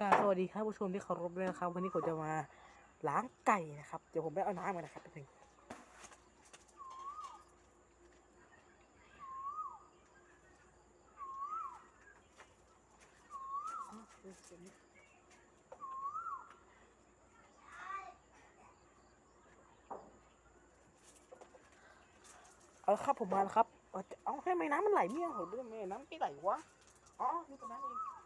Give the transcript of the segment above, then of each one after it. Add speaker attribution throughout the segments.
Speaker 1: กาสวัสดีครับผู้ชมที่เคารพด้วยนะครับ วันนี้ผมจะมาล้างไก่นะครับ เดี๋ยวผมไปเอาน้ำมานะครับแป๊บนึงเพียวเอาครับผมมาแล้วครับ เอาให้ไหมน้ำมันไหลเนี่ยเหรอเรื่องแม่น้ำไม่ไหลวะ อ๋อ นี่ตรงนั้นเอง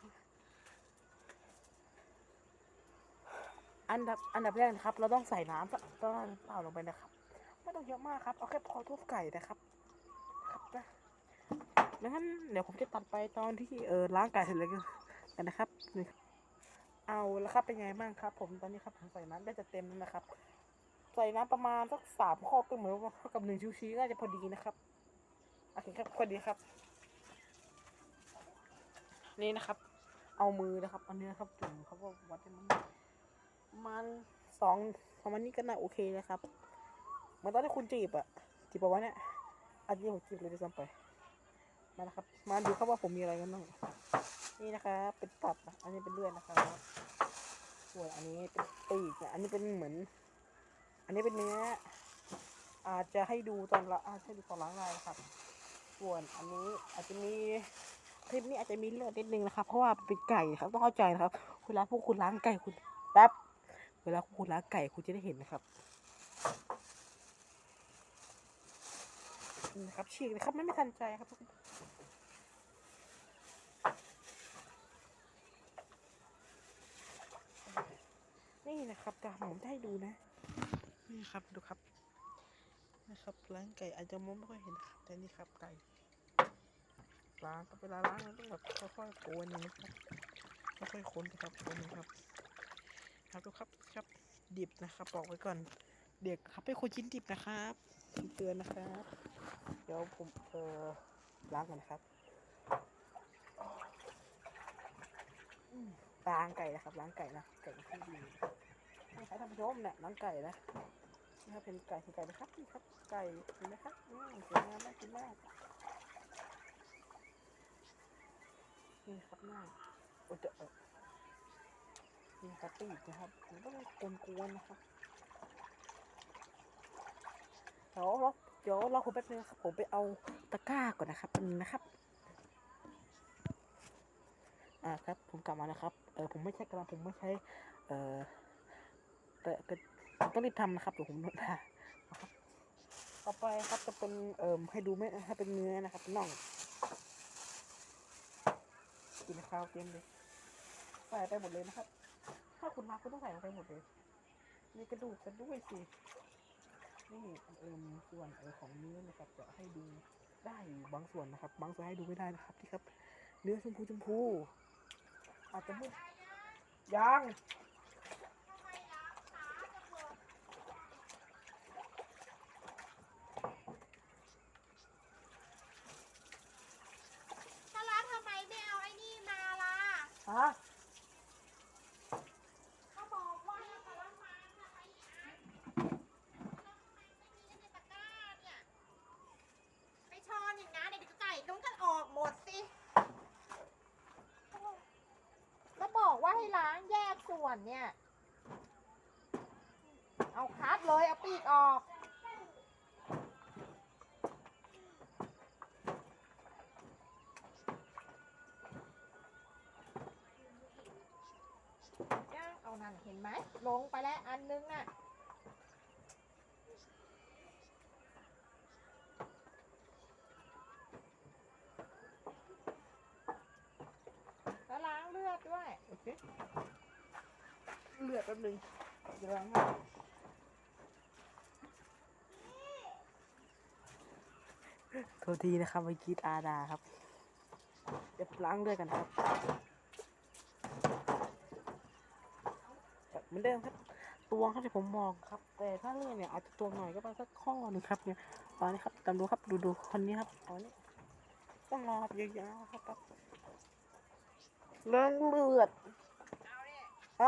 Speaker 1: อันดับอันดับแรกนะครับ เราต้องใส่น้ำก็เปล่าลงไปนะครับ ไม่ต้องเยอะมากครับเอาแค่พอทั่วไก่นะครับครับนะดังนั้นเดี๋ยวผมจะตัดไปตอนที่เออล้างไก่เสร็จแล้วกันนะครับนี่เอาแล้วครับเป็นไงบ้างครับ ผมตอนนี้ครับผมใส่น้ำได้จะเต็มแล้วนะครับ ใส่น้ำประมาณสักสามข้อก็เหมือนกับหนึ่งชิวชีน่าจะพอดีนะครับโอเคครับพอดีครับ นี่นะครับ เอามือนะครับอันนี้นะครับจุ่มเขาก็วัดให้มันประ มาณสองประมาณนี้ก็น่าโอเคนะครับเหมือนตอนที่คุณจีบอะจีบประมาณเนี้ยอันนี้ผมจีบเลยด้วยซ้ำไปมานะครับ มาดูครับว่าผมมีอะไรกันบ้างนี่นะครับเป็นตับนะอันนี้เป็นเลือดนะครับส่วนอันนี้เป็นปีกอันนี้เป็นเหมือน อันนี้เป็นเนื้ออาจจะให้ดูตอนละอาจจะดูตอนล้างลายครับ ส่วนอันนี้อาจจะมีคลิปนี้อาจจะมีเลือดนิดนึงนะครับ เพราะว่าเป็นไก่ครับต้องเข้าใจนะครับเวลาพวกคุณล้างไก่คุณแป๊บ เวลาคุณล้างไก่คุณจะได้เห็นนะครับนะครับฉีกนะครับไม่ไม่ทันใจครับทุกคนนี่นะครับจะผมจะให้ดูนะ นี่ครับดูครับ นะครับล้างไก่อาจจะมองไม่ค่อยเห็นนะครับแต่นี่ครับไก่ล้างก็เวลาล้างมันต้องแบบค่อยๆโกนอย่างนี้ครับค่อยๆคนนะครับโกนนะครับ ครับทุกครับครับดิบนะครับบอกไว้ก่อน เด็กครับไม่ควรชิ้นดิบนะครับเตือนนะครับ เดี๋ยวผมเออล้างก่อนนะครับล้างไก่นะครับล้างไก่นะไก่ที่ดีนี่ครับท่านผู้ชมเนี่ยล้างไก่นะนี่ครับเป็นไก่เป็นไก่นะครับนี่ครับไก่เห็นไหมครับอืมสวยงามน่ากินมากนี่ครับหน้าโอ้เดี๋ยว เออนี่ครับปีกนะครับผมต้องกวนๆนะครับเดี๋ยวเราเดี๋ยวเราผมแป๊บนึงครับผมไปเอาตะกร้าก่อนนะครับนึงนะครับ อ่าครับผมกลับมานะครับ เออผมไม่ใช่กำลังผมไม่ใช้เออแต่แต่ผมต้องรีบทำนะครับเดี๋ยวผมโดนด่าครับต่อไปครับจะเป็นเอ่อให้ดูไม่ให้เป็นเนื้อนะครับน่องกินข้าวเตรียมเลยใส่ไปหมดเลยนะครับ ถ้าคุณรักคุณต้องใส่ลงไปหมดเลยมีกระดูกกันด้วยสิ นี่เอิมส่วนเออของเนื้อนะครับจะให้ดูได้บางส่วนนะครับ บางส่วนให้ดูไม่ได้นะครับที่ครับ เนื้อชมพูชมพู อาจจะไม่ยัง
Speaker 2: ถ้าร้านทำไมไม่เอาไอ้นี่มาล่ะ
Speaker 1: ฮะ
Speaker 2: เขาบอกว่าให้กระมังทำไมอันแล้วทำไมไม่มีในตะกร้าเนี่ยไปช้อนอย่างนั้นเดี๋ยวไก่ต้องกันออกหมดสิแล้วบอกว่าให้ล้างแยก ส่วนเนี่ย เอาคัดเลยเอาปีกออกย่าเอานั่นเห็นไหมลงไปแล้วอันนึงน่ะแล้วล้างเลือดด้วย
Speaker 1: เลือดแป๊บนึงจะล้างให้โทษทีนะครับเมื่อกี้ตาดาครับเดี๋ยวล้างเลือดกันครับแบบเหมือนเดิมครับตัวครับที่ผมมองครับ แต่ถ้าเลือดเนี่ยอาจจะตัวหน่อยก็ไปสักข้อหนึงครับเนี่ยตอนนี้ครับตามดูครับดูดูคนนี้ครับตอนนี้ต้องรอครับยาวๆครับเรื่องเลือด
Speaker 2: เอ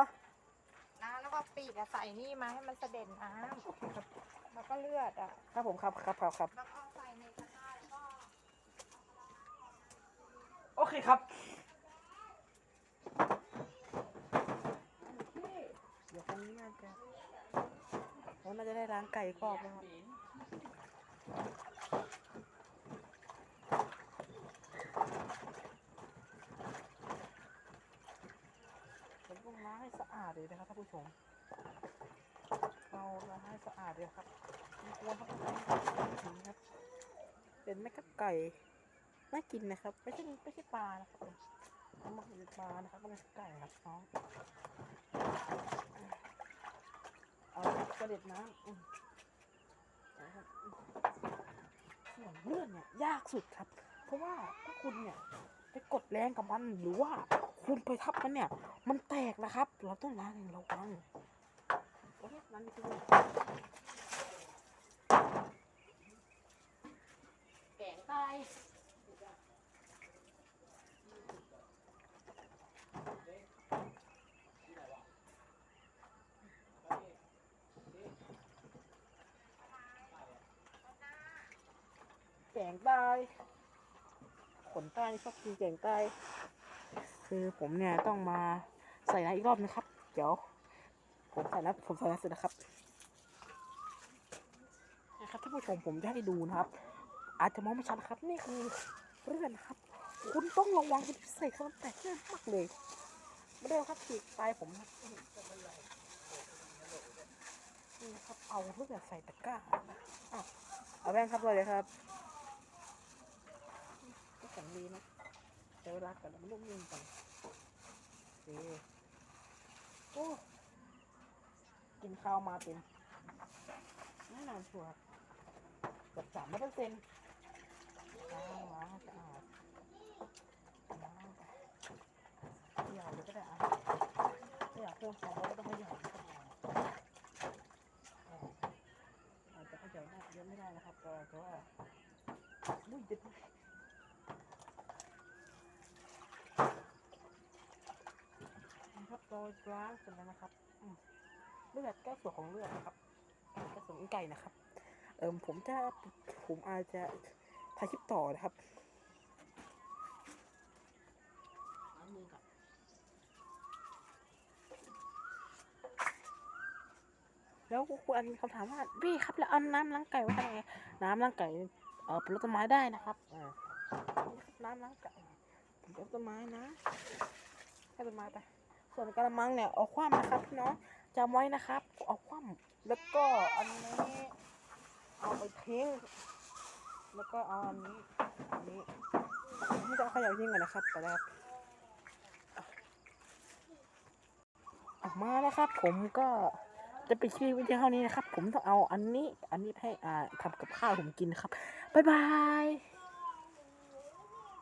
Speaker 2: ก็ปีกอะใส่นี่มาให้มันเสด็จน้ำแล้วก็เลือดอะ
Speaker 1: ครับผมครับครับครับ
Speaker 2: แล้วเอาใส่ในกร้าแล้วก็
Speaker 1: โอเคครับเดี๋ยวครั้นี้น่าจะแล้น่าจะได้ล้างไก่กรอบแล้วครับผมต้องล้างให้สะอาดเลยนะครับท่านผู้ชม ล้างให้สะอาดเลยครับไม่ควรต้องถึงครับเป็นไหมครับไก่น่ากินนะครับ ไม่ใช่ไม่ใช่ปลานะครับผมมันเป็นปลานะครับก็ไม่ใช่ไก่ครับน้องเอากระเด็ดน้ำส่วนเลื่อนเนี่ยยากสุดครับ เพราะว่าถ้าคุณเนี่ยไปกดแรงกับมันหรือว่าคุณไปทับมันเนี่ย มันแตกนะครับ เราต้องล้างอย่างระวัง วันคือ
Speaker 2: แกงไก่
Speaker 1: แกงใต้ขนใต้ชอบกินแกงใต้คือผมเนี่ยต้องมาใส่น้ำอีกรอบนะครับ เดี๋ยว ผมใส่น้ำผมใส่น้ำเสร็จนะครับนะครับท่านผู้ชมผมจะให้ดูนะครับ อาจจะมองไม่ชัดครับนี่คือเรื่องนะครับ คุณต้องระวังเป็นพิเศษครับแต่ง่ายมากเลยไม่ได้ครับฉีกปลายผมนะนี่นะครับเอาเพื่อใส่ตะกร้าอ้าวเอาแป้งครับเลยครับก็แข็งดีนะใช้เวลาก่อนแล้วมันนุ่มนิ่มก่อนโอ้ กินข้าวมาเต็มแน่นอนชัวร์เกือบสามเปอร์เซ็นต์ล้างล้างสะอาดล้างเดี่ยวเลยก็ได้อะไม่อยากเพิ่มความร้อนก็ต้องให้หย่อนนะครับอ่าจจะให้หย่อนได้เยอะไม่ได้นะครับแต่แต่ว่าอุ้ยเด็ดนะครับเราล้างเสร็จแล้วนะครับอืม เลือดแก้ส่วนของเลือดนะครับก้ส่วนของไก่นะครับ เอิมผมจะผมอาจจะถ่ายคลิปต่อนะครับล้างมือก่อนแล้วคุณอันคำถามว่าพี่ครับแล้วเอาน้ำล้างไก่ไว้ทำไงน้ำล้างไก่เออปลูกต้นไม้ได้นะครับอ่าน้ำล้างไก่ปลูกต้นไม้นะให้ต้นไม้ไปส่วนกระมังเนี่ยเอาคว่ำนะครับพี่น้อง จำไว้นะครับ เอาคว่ำแล้วก็อันนี้เอาไปทิ้ง แล้วก็เอาอันนี้อันนี้ไม่ต้องเอาขยะทิ้งก่อนนะครับแต่แล้วออกมานะครับ ผมก็จะไปชี้วิดีโอเท่านี้นะครับ ผมต้องเอาอันนี้ อันนี้ให้อ่าทำกับข้าวผมกินครับบ๊ายบาย